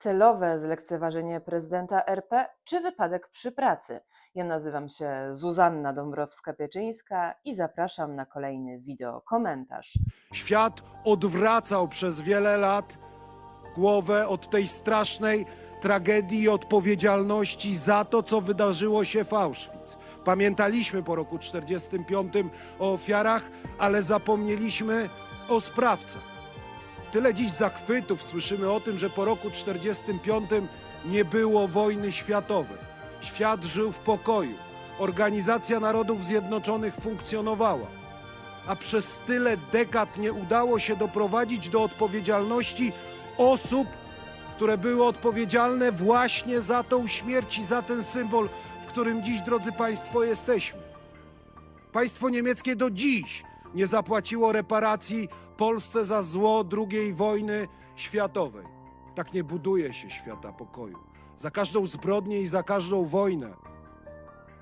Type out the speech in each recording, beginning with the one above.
celowe zlekceważenie prezydenta RP czy wypadek przy pracy? Ja nazywam się Zuzanna Dąbrowska-Pieczyńska i zapraszam na kolejny wideo komentarz. Świat odwracał przez wiele lat głowę od tej strasznej tragedii i odpowiedzialności za to, co wydarzyło się w Auschwitz. Pamiętaliśmy po roku 1945 o ofiarach, ale zapomnieliśmy o sprawcach. Tyle dziś zachwytów słyszymy o tym, że po roku 1945 nie było wojny światowej. Świat żył w pokoju. Organizacja Narodów Zjednoczonych funkcjonowała a przez tyle dekad nie udało się doprowadzić do odpowiedzialności osób, które były odpowiedzialne właśnie za tą śmierć i za ten symbol, w którym dziś, drodzy Państwo, jesteśmy. Państwo niemieckie do dziś nie zapłaciło reparacji Polsce za zło II wojny światowej. Tak nie buduje się świata pokoju. Za każdą zbrodnię i za każdą wojnę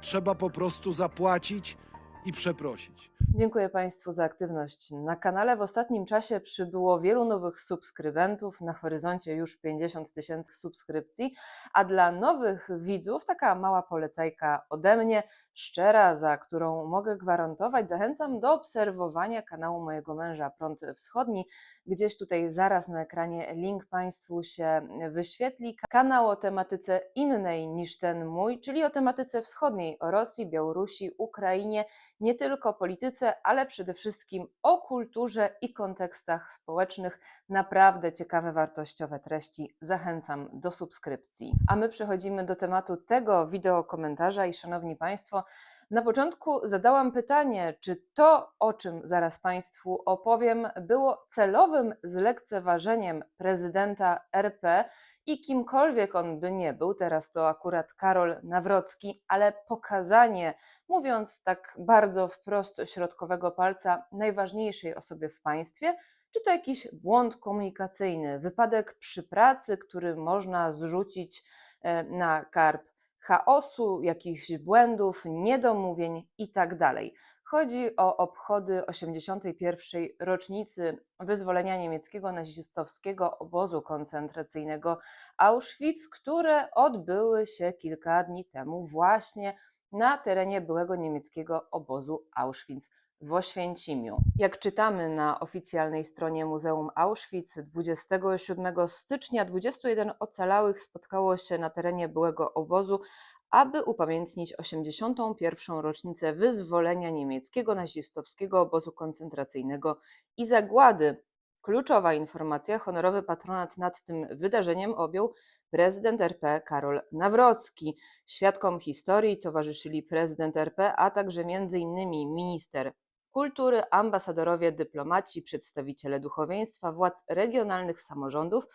trzeba po prostu zapłacić i przeprosić. Dziękuję Państwu za aktywność na kanale. W ostatnim czasie przybyło wielu nowych subskrybentów, na horyzoncie już 50 tysięcy subskrypcji, a dla nowych widzów taka mała polecajka ode mnie, szczera, za którą mogę gwarantować, zachęcam do obserwowania kanału mojego męża Prąd Wschodni. Gdzieś tutaj zaraz na ekranie link Państwu się wyświetli. Kanał o tematyce innej niż ten mój, czyli o tematyce wschodniej, o Rosji, Białorusi, Ukrainie, nie tylko polityce, ale przede wszystkim o kulturze i kontekstach społecznych. Naprawdę ciekawe, wartościowe treści. Zachęcam do subskrypcji. A my przechodzimy do tematu tego wideo komentarza i szanowni Państwo, na początku zadałam pytanie, czy to, o czym zaraz Państwu opowiem, było celowym zlekceważeniem prezydenta RP i kimkolwiek on by nie był, teraz to akurat Karol Nawrocki, ale pokazanie, mówiąc tak bardzo wprost środkowego palca, najważniejszej osobie w państwie, czy to jakiś błąd komunikacyjny, wypadek przy pracy, który można zrzucić e, na karb chaosu, jakichś błędów, niedomówień itd. Chodzi o obchody 81. rocznicy wyzwolenia niemieckiego nazistowskiego obozu koncentracyjnego Auschwitz, które odbyły się kilka dni temu właśnie na terenie byłego niemieckiego obozu Auschwitz w Oświęcimiu. Jak czytamy na oficjalnej stronie Muzeum Auschwitz, 27 stycznia 21 ocalałych spotkało się na terenie byłego obozu, aby upamiętnić 81. rocznicę wyzwolenia niemieckiego nazistowskiego obozu koncentracyjnego i zagłady. Kluczowa informacja, honorowy patronat nad tym wydarzeniem objął prezydent RP Karol Nawrocki. Świadkom historii towarzyszyli prezydent RP, a także m.in. minister kultury, ambasadorowie, dyplomaci, przedstawiciele duchowieństwa, władz regionalnych samorządów,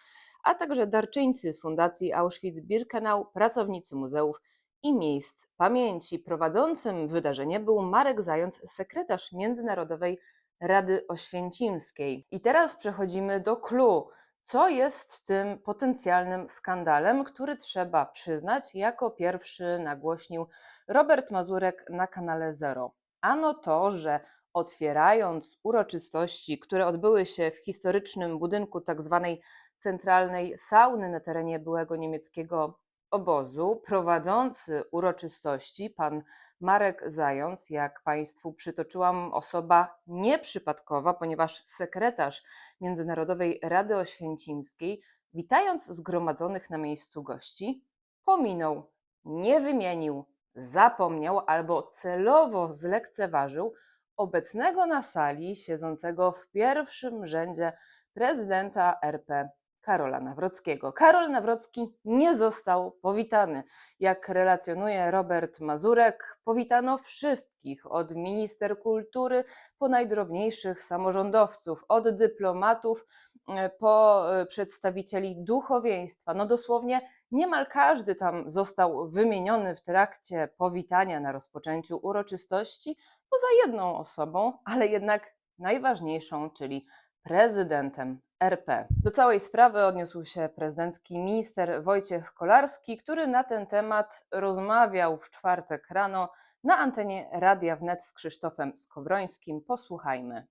a także darczyńcy Fundacji Auschwitz-Birkenau, pracownicy muzeów i miejsc pamięci. Prowadzącym wydarzenie był Marek Zając, sekretarz Międzynarodowej Rady Oświęcimskiej. I teraz przechodzimy do clue. Co jest tym potencjalnym skandalem, który trzeba przyznać, jako pierwszy nagłośnił Robert Mazurek na kanale Zero? Ano to, że otwierając uroczystości, które odbyły się w historycznym budynku tzw. centralnej sauny na terenie byłego niemieckiego obozu, prowadzący uroczystości, pan Marek Zając, jak Państwu przytoczyłam, osoba nieprzypadkowa, ponieważ sekretarz Międzynarodowej Rady Oświęcimskiej, witając zgromadzonych na miejscu gości, pominął, nie wymienił, zapomniał albo celowo zlekceważył obecnego na sali, siedzącego w pierwszym rzędzie prezydenta RP Karola Nawrockiego. Karol Nawrocki nie został powitany. Jak relacjonuje Robert Mazurek, powitano wszystkich, od minister kultury po najdrobniejszych samorządowców, od dyplomatów e, po e, przedstawicieli duchowieństwa. No dosłownie niemal każdy tam został wymieniony w trakcie powitania na rozpoczęciu uroczystości, poza jedną osobą, ale jednak najważniejszą, czyli prezydentem RP. Do całej sprawy odniósł się prezydencki minister Wojciech Kolarski, który na ten temat rozmawiał w czwartek rano na antenie Radia Wnet z Krzysztofem Skowrońskim. Posłuchajmy.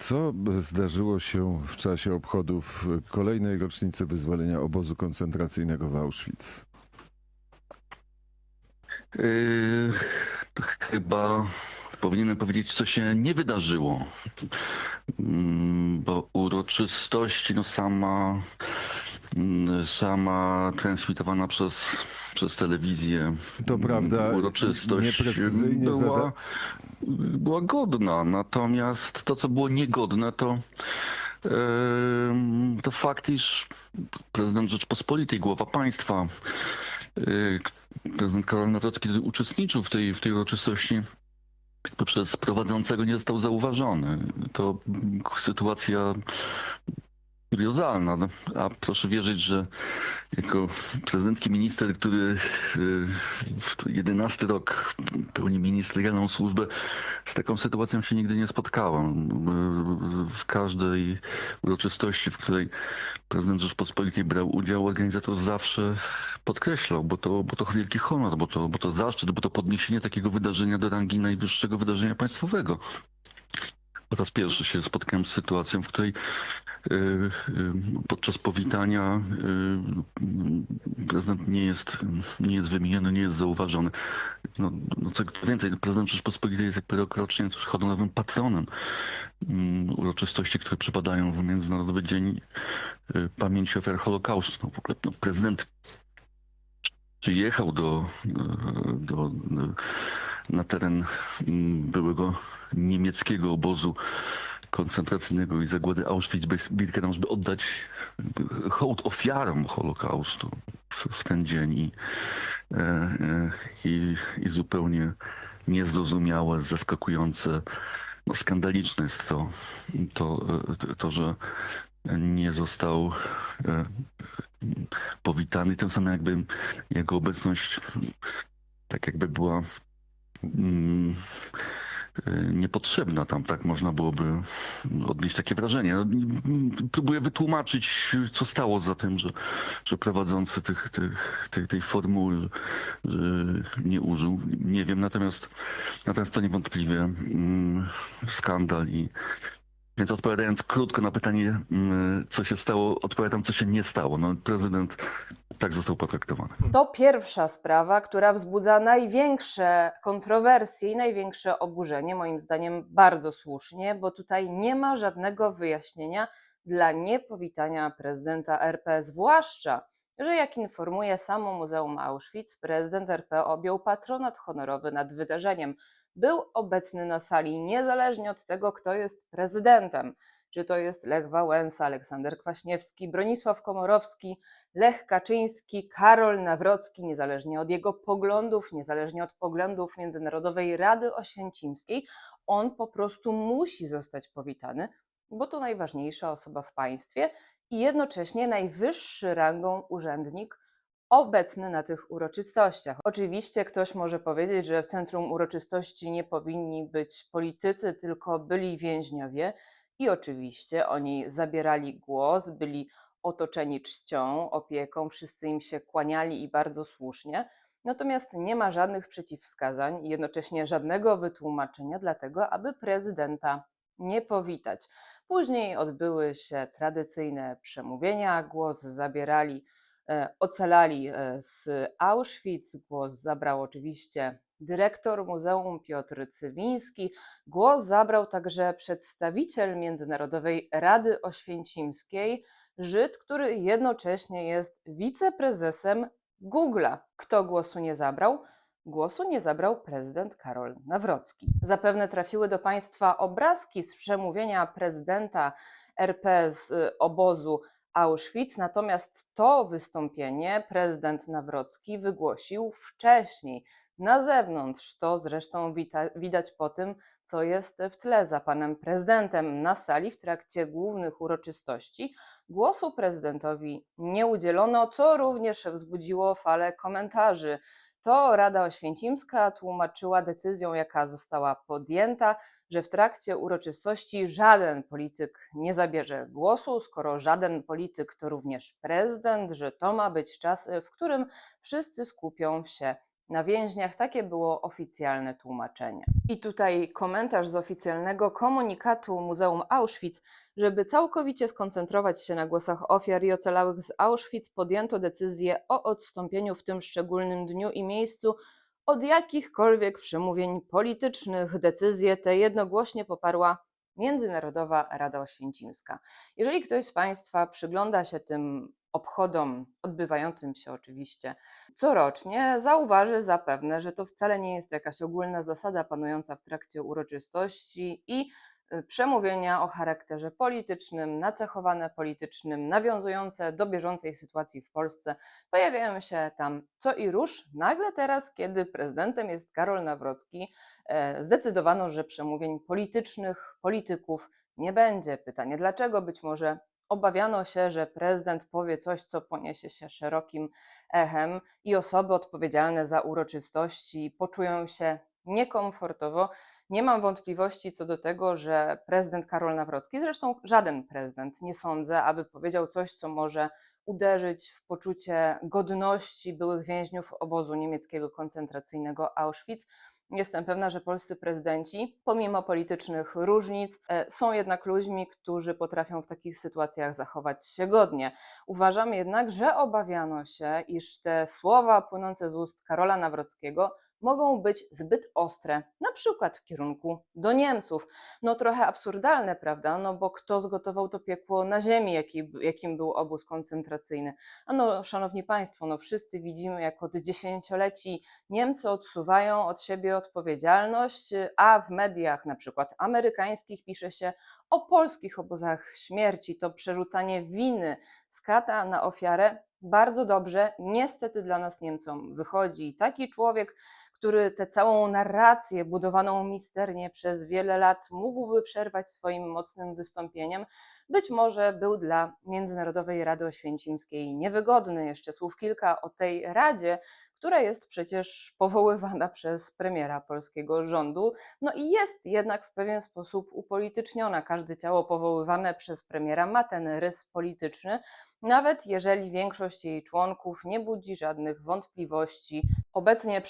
Co zdarzyło się w czasie obchodów kolejnej rocznicy wyzwolenia obozu koncentracyjnego w Auschwitz? Yy, chyba powinienem powiedzieć, co się nie wydarzyło. Mm, Bo uroczystości, no sama, mm, sama transmitowana przez, przez telewizję. To prawda, mm, Uroczystość nieprecyzyjnie była, zada- była godna. Natomiast to, co było niegodne, to, to fakt, iż prezydent Rzeczpospolitej, głowa państwa, y, prezydent Karol Nawrocki który uczestniczył w tej, w tej uroczystości, to przez prowadzącego nie został zauważony. To sytuacja kuriozalna, no, a proszę wierzyć, że jako prezydencki minister, który y, w 11 rok pełni ministerialną służbę, z taką sytuacją się nigdy nie spotkałem. Y, W każdej uroczystości, w której prezydent Rzeczpospolitej brał udział, organizator zawsze podkreślał, bo to, bo to wielki honor, bo to, bo to zaszczyt, bo to podniesienie takiego wydarzenia do rangi najwyższego wydarzenia państwowego. Po raz pierwszy się spotkałem z sytuacją, w której y, y, podczas powitania y, prezydent nie jest, nie jest wymieniony, nie jest zauważony. No, no co więcej, prezydent Rzeczpospolitej jest jakby rokrocznie też honorowym patronem mm, uroczystości, które przypadają w Międzynarodowy Dzień Pamięci Ofiar Holokaustu. No, w ogóle no, prezydent przyjechał do, y, do, na teren mm, byłego niemieckiego obozu koncentracyjnego i zagłady Auschwitz-Birkenau, żeby oddać hołd ofiarom Holokaustu w, w ten dzień. I, e, e, i, i zupełnie niezrozumiałe, zaskakujące, no skandaliczne jest to, to, e, to że nie został powitany, tym samym jakby jego obecność tak jakby była niepotrzebna tam, tak można byłoby odnieść takie wrażenie. No, mm, Próbuję wytłumaczyć, co stało za tym, że, że prowadzący tych, tych, tej, tej formuły y, nie użył. Nie wiem, natomiast, natomiast to niewątpliwie mm, skandal i więc odpowiadając krótko na pytanie, mm, co się stało, odpowiadam, co się nie stało. No, prezydent tak został potraktowany. To pierwsza sprawa, która wzbudza największe kontrowersje i największe oburzenie, moim zdaniem bardzo słusznie, bo tutaj nie ma żadnego wyjaśnienia dla niepowitania prezydenta RP, zwłaszcza, że jak informuje samo Muzeum Auschwitz, prezydent RP objął patronat honorowy nad wydarzeniem. Był obecny na sali niezależnie od tego, kto jest prezydentem. Czy to jest Lech Wałęsa, Aleksander Kwaśniewski, Bronisław Komorowski, Lech Kaczyński, Karol Nawrocki, niezależnie od jego poglądów, niezależnie od poglądów Międzynarodowej Rady Oświęcimskiej, on po prostu musi zostać powitany, bo to najważniejsza osoba w państwie i jednocześnie najwyższy rangą urzędnik obecny na tych uroczystościach. Oczywiście ktoś może powiedzieć, że w centrum uroczystości nie powinni być politycy, tylko byli więźniowie i oczywiście oni zabierali głos, byli otoczeni czcią, opieką, wszyscy im się kłaniali i bardzo słusznie. Natomiast nie ma żadnych przeciwwskazań i jednocześnie żadnego wytłumaczenia dla tego, aby prezydenta nie powitać. Później odbyły się tradycyjne przemówienia, głos zabierali, ocalali e, z Auschwitz, głos zabrał oczywiście dyrektor Muzeum Piotr Cywiński, głos zabrał także przedstawiciel Międzynarodowej Rady Oświęcimskiej, Żyd, który jednocześnie jest wiceprezesem Google'a. Kto głosu nie zabrał? Głosu nie zabrał prezydent Karol Nawrocki. Zapewne trafiły do Państwa obrazki z przemówienia prezydenta RP z y, obozu Auschwitz, natomiast to wystąpienie prezydent Nawrocki wygłosił wcześniej, na zewnątrz. To zresztą wita- widać po tym, co jest w tle za panem prezydentem na sali w trakcie głównych uroczystości. Głosu prezydentowi nie udzielono, co również wzbudziło falę komentarzy. To Rada Oświęcimska tłumaczyła decyzją, jaka została podjęta, że w trakcie uroczystości żaden polityk nie zabierze głosu, skoro żaden polityk to również prezydent, że to ma być czas, w którym wszyscy skupią się na więźniach. Takie było oficjalne tłumaczenie. I tutaj komentarz z oficjalnego komunikatu Muzeum Auschwitz. Żeby całkowicie skoncentrować się na głosach ofiar i ocalałych z Auschwitz, podjęto decyzję o odstąpieniu w tym szczególnym dniu i miejscu od jakichkolwiek przemówień politycznych. Decyzję tę jednogłośnie poparła Międzynarodowa Rada Oświęcimska. Jeżeli ktoś z Państwa przygląda się tym obchodom, odbywającym się oczywiście corocznie, zauważy zapewne, że to wcale nie jest jakaś ogólna zasada panująca w trakcie uroczystości i przemówienia o charakterze politycznym, nacechowane politycznym, nawiązujące do bieżącej sytuacji w Polsce, pojawiają się tam co i róż. Nagle teraz, kiedy prezydentem jest Karol Nawrocki, e, zdecydowano, że przemówień politycznych, polityków nie będzie. Pytanie dlaczego? Być może obawiano się, że prezydent powie coś, co poniesie się szerokim echem i osoby odpowiedzialne za uroczystości poczują się niekomfortowo. Nie mam wątpliwości co do tego, że prezydent Karol Nawrocki, zresztą żaden prezydent, nie sądzę, aby powiedział coś, co może uderzyć w poczucie godności byłych więźniów obozu niemieckiego koncentracyjnego Auschwitz. Jestem pewna, że polscy prezydenci, pomimo politycznych różnic, e, są jednak ludźmi, którzy potrafią w takich sytuacjach zachować się godnie. Uważam jednak, że obawiano się, iż te słowa płynące z ust Karola Nawrockiego mogą być zbyt ostre, na przykład w kierunku do Niemców. No trochę absurdalne, prawda? No bo kto zgotował to piekło na ziemi, jaki, jakim był obóz koncentracyjny? A no, szanowni państwo, no wszyscy widzimy, jak od dziesięcioleci Niemcy odsuwają od siebie odpowiedzialność, a w mediach, na przykład amerykańskich, pisze się o polskich obozach śmierci. To przerzucanie winy z kata na ofiarę bardzo dobrze, niestety dla nas Niemcom wychodzi. Taki człowiek, który tę całą narrację budowaną misternie przez wiele lat mógłby przerwać swoim mocnym wystąpieniem, być może był dla Międzynarodowej Rady Oświęcimskiej niewygodny. Jeszcze słów kilka o tej Radzie, która jest przecież powoływana przez premiera polskiego rządu, no i jest jednak w pewien sposób upolityczniona. Każde ciało powoływane przez premiera ma ten rys polityczny, nawet jeżeli większość jej członków nie budzi żadnych wątpliwości. Obecnie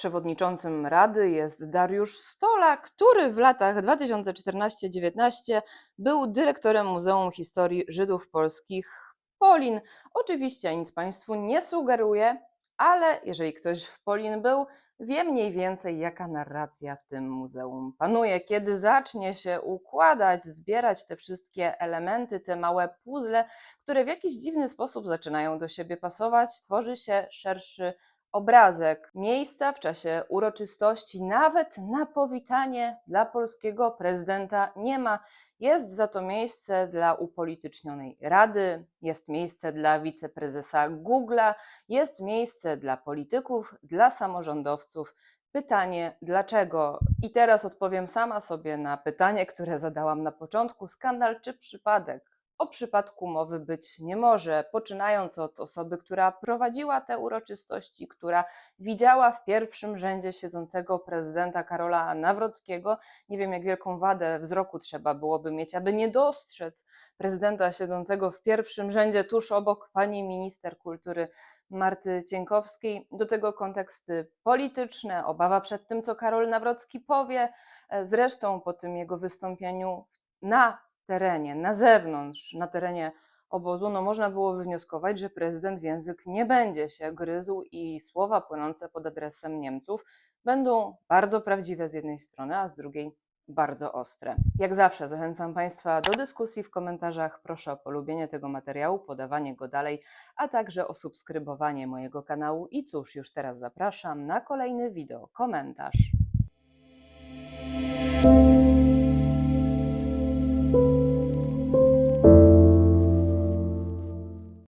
przewodniczącym Rady jest Dariusz Stola, który w latach 2014-19 był dyrektorem Muzeum Historii Żydów Polskich Polin. Oczywiście nic Państwu nie sugeruję, ale jeżeli ktoś w Polin był, wie mniej więcej, jaka narracja w tym muzeum panuje. Kiedy zacznie się układać, zbierać te wszystkie elementy, te małe puzzle, które w jakiś dziwny sposób zaczynają do siebie pasować, tworzy się szerszy obrazek. Miejsca w czasie uroczystości, nawet na powitanie dla polskiego prezydenta nie ma. Jest za to miejsce dla upolitycznionej rady, jest miejsce dla wiceprezesa Google'a, jest miejsce dla polityków, dla samorządowców. Pytanie dlaczego? I teraz odpowiem sama sobie na pytanie, które zadałam na początku: skandal czy przypadek? O przypadku mowy być nie może, poczynając od osoby, która prowadziła te uroczystości, która widziała w pierwszym rzędzie siedzącego prezydenta Karola Nawrockiego. Nie wiem, jak wielką wadę wzroku trzeba byłoby mieć, aby nie dostrzec prezydenta siedzącego w pierwszym rzędzie tuż obok pani minister kultury Marty Cienkowskiej. Do tego konteksty polityczne, obawa przed tym, co Karol Nawrocki powie. E, Zresztą po tym jego wystąpieniu na terenie, na zewnątrz, na terenie obozu, no można było wywnioskować, że prezydent w język nie będzie się gryzł i słowa płynące pod adresem Niemców będą bardzo prawdziwe z jednej strony, a z drugiej bardzo ostre. Jak zawsze zachęcam Państwa do dyskusji w komentarzach. Proszę o polubienie tego materiału, podawanie go dalej, a także o subskrybowanie mojego kanału. I cóż, już teraz zapraszam na kolejny wideo, komentarz.